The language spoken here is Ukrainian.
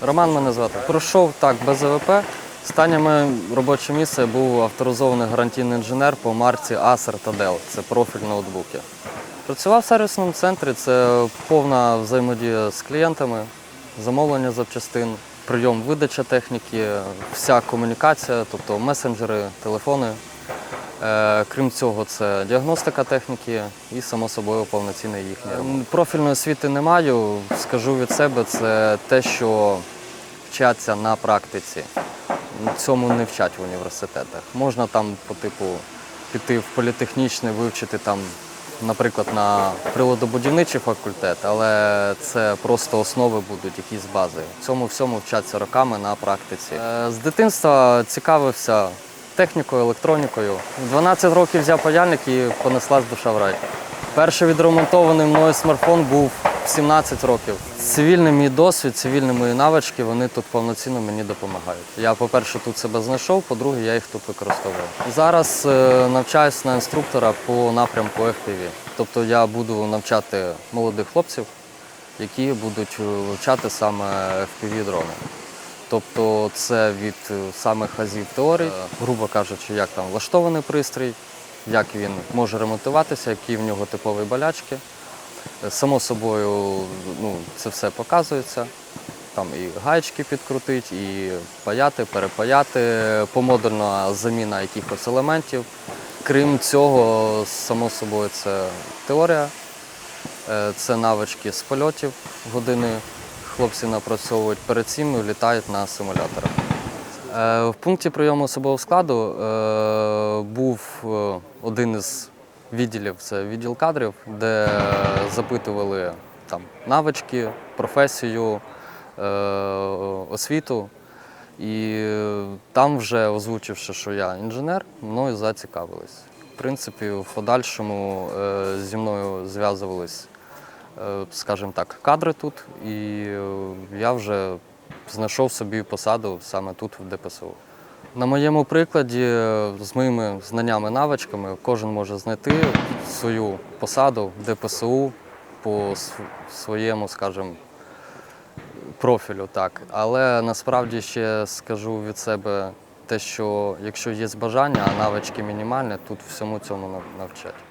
Роман мене звати. Пройшов так без АВП. Останнє моє робоче місце був авторизований гарантійний інженер по марці Acer та Dell. Це профіль ноутбуки. Працював в сервісному центрі, це повна взаємодія з клієнтами, замовлення запчастин, прийом видача техніки, вся комунікація, тобто месенджери, телефони. Е, Крім цього, це діагностика техніки і, само собою, повноцінне їхнє. М, Профільної освіти не маю. Скажу від себе, це те, що вчаться на практиці. Цьому не вчать в університетах. Можна там по типу піти в політехнічний, вивчити там, наприклад, на приладобудівничий факультет, але це просто основи будуть, якісь бази. Цьому всьому вчаться роками на практиці. Е, З дитинства цікавився технікою, електронікою. 12 років взяв паяльник і понеслась душа в рай. Перший відремонтований мною смартфон був 17 років. Цивільний мій досвід, цивільні мої навички, вони тут повноцінно мені допомагають. Я, по-перше, тут себе знайшов, по-друге, я їх тут використовую. Зараз е, навчаюсь на інструктора по напрямку FPV. Тобто я буду навчати молодих хлопців, які будуть вивчати саме FPV дрони. Тобто це від е, самих азів теорій, грубо кажучи, як там влаштований пристрій, як він може ремонтуватися, які в нього типові болячки. Е, Само собою, ну, це все показується. Там і гаєчки підкрутить, і паяти, перепаяти, помодульна заміна якихось елементів. Крім цього, само собою, це теорія, е, це навички з польотів години. Хлопці напрацьовують перед цим і літають на симуляторах. Е, В пункті прийому особового складу е, був е, один із відділів, це відділ кадрів, де запитували там навички, професію, освіту. І там, вже озвучивши, що я інженер, мною зацікавились. В принципі, в подальшому зі мною зв'язувались, скажімо так, кадри тут, і е, я вже знайшов собі посаду саме тут, в ДПСУ. На моєму прикладі, е, з моїми знаннями, навичками, кожен може знайти свою посаду в ДПСУ по своєму, скажімо, профілю, так. Але насправді ще скажу від себе те, що якщо є бажання, а навички мінімальні, тут всьому цьому навчать.